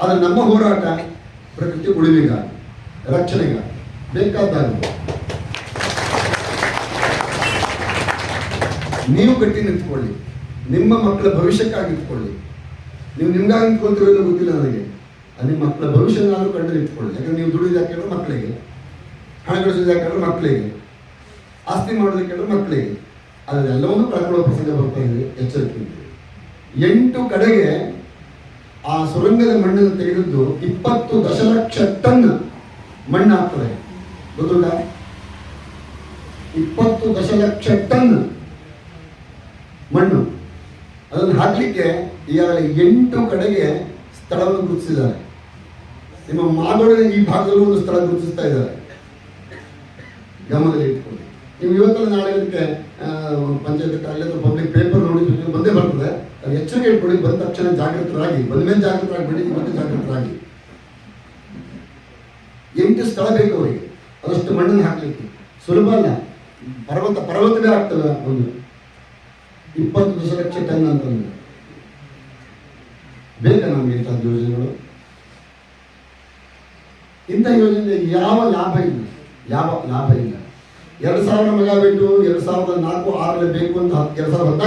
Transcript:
ಆದರೆ ನಮ್ಮ ಹೋರಾಟ ಪ್ರಕೃತಿ ಉಳಿವಿಗಾಗಿ, ರಕ್ಷಣೆಗಾಗಿ ಬೇಕಾದಾಗ ನೀವು ಗಟ್ಟಿ ನಿಂತ್ಕೊಳ್ಳಿ, ನಿಮ್ಮ ಮಕ್ಕಳ ಭವಿಷ್ಯಕ್ಕಾಗಿ ನಿಂತ್ಕೊಳ್ಳಿ. ನೀವು ನಿಮ್ಗಾಗಿ ನಿಂತ್ಕೊಳ್ತೀರೋ ಇಲ್ಲೋ ಗೊತ್ತಿಲ್ಲ ನನಗೆ. ನಿಮ್ಮ ಮಕ್ಕಳ ಭವಿಷ್ಯನಾದರೂ ಕಂಡು ನಿಂತ್ಕೊಳ್ಳಿ. ಯಾಕಂದ್ರೆ ನೀವು ದುಡಿದು ಹಾಕಿದ್ರೆ ಮಕ್ಕಳಿಗೆ, ಹಣ ಗಳಿಸೋದು ಯಾಕಂದ್ರೆ ಮಕ್ಕಳಿಗೆ, ಆಸ್ತಿ ಮಾಡೋದಕ್ಕೆ ಮಕ್ಕಳಿಗೆ ಅದೆಲ್ಲವನ್ನೂ ಕಳ್ಕೊಳ್ಳೋ ಪ್ರಸಂಗ ಬರ್ತಾ ಇದೆ ಎಚ್ಚರಿಕೆ ಎಂಟು ಕಡೆಗೆ ಆ ಸುರಂಗದ ಮಣ್ಣನ್ನು ತೆಗೆದದ್ದು ಇಪ್ಪತ್ತು ದಶಲಕ್ಷ ಟನ್ ಮಣ್ಣು ಆಗ್ತದೆ. ಗೊತ್ತಿಲ್ಲ ಇಪ್ಪತ್ತು ದಶಲಕ್ಷ ಟನ್ ಮಣ್ಣು. ಅದನ್ನು ಹಾಕಲಿಕ್ಕೆ ಈಗಾಗಲೇ ಎಂಟು ಕಡೆಗೆ ಸ್ಥಳವನ್ನು ಗುರುತಿಸಿದ್ದಾರೆ. ನಿಮ್ಮ ಮಾದೋಡಿನ ಈ ಭಾಗದಲ್ಲೂ ಒಂದು ಸ್ಥಳ ಗುರುತಿಸ್ತಾ ಇದ್ದಾರೆ. ಗಮನದಲ್ಲಿ ಇಟ್ಕೊಳ್ಳಿ. ನೀವು ಇವತ್ತಲ್ಲ ನಾಳೆ ಇದಕ್ಕೆ ಪಂಚಾಯತ್ ಅಲ್ಲಿ ಪಬ್ಲಿಕ್ ಪೇಪರ್ ಎಚ್ಚರಿಕೆ ಹೇಳ್ಕೊಡಿ ಬಂದ ತಕ್ಷಣ ಜಾಗೃತರಾಗಿ, ಬಂದ ಮೇಲೆ ಬಿಡಿ ಮತ್ತೆ ಜಾಗೃತರಾಗಿ. ಎಂಟು ಸ್ಥಳ ಬೇಕು ಅವರಿಗೆ. ಅದಷ್ಟು ಮಣ್ಣನ್ನು ಹಾಕಲಿಕ್ಕೆ. ಸುಲಭ ಅಲ್ಲ. ಪರ್ವತ, ಪರ್ವತವೇ ಆಗ್ತದೆ ಒಂದು. ಇಪ್ಪತ್ತು ದಶಲಕ್ಷ ಟನ್ ಅಂತಂದ್ರೆ ಬೇಕಾ ನಮಗೆ ಇಂಥ ಯೋಜನೆಗಳು? ಇಂಥ ಯೋಜನೆ ಯಾವ ಲಾಭ ಇಲ್ಲ. ಯಾವ ಲಾಭ ಇಲ್ಲ. ಎರಡು ಸಾವಿರ ಮೆಗಾಬಿಟ್ಟು ಎರಡು ಸಾವಿರದ ನಾಲ್ಕು ಆರಲ್ಲಿ ಬೇಕು ಅಂತ ಎರಡು ಸಾವಿರದ ಹದಿನಾಲ್ಕು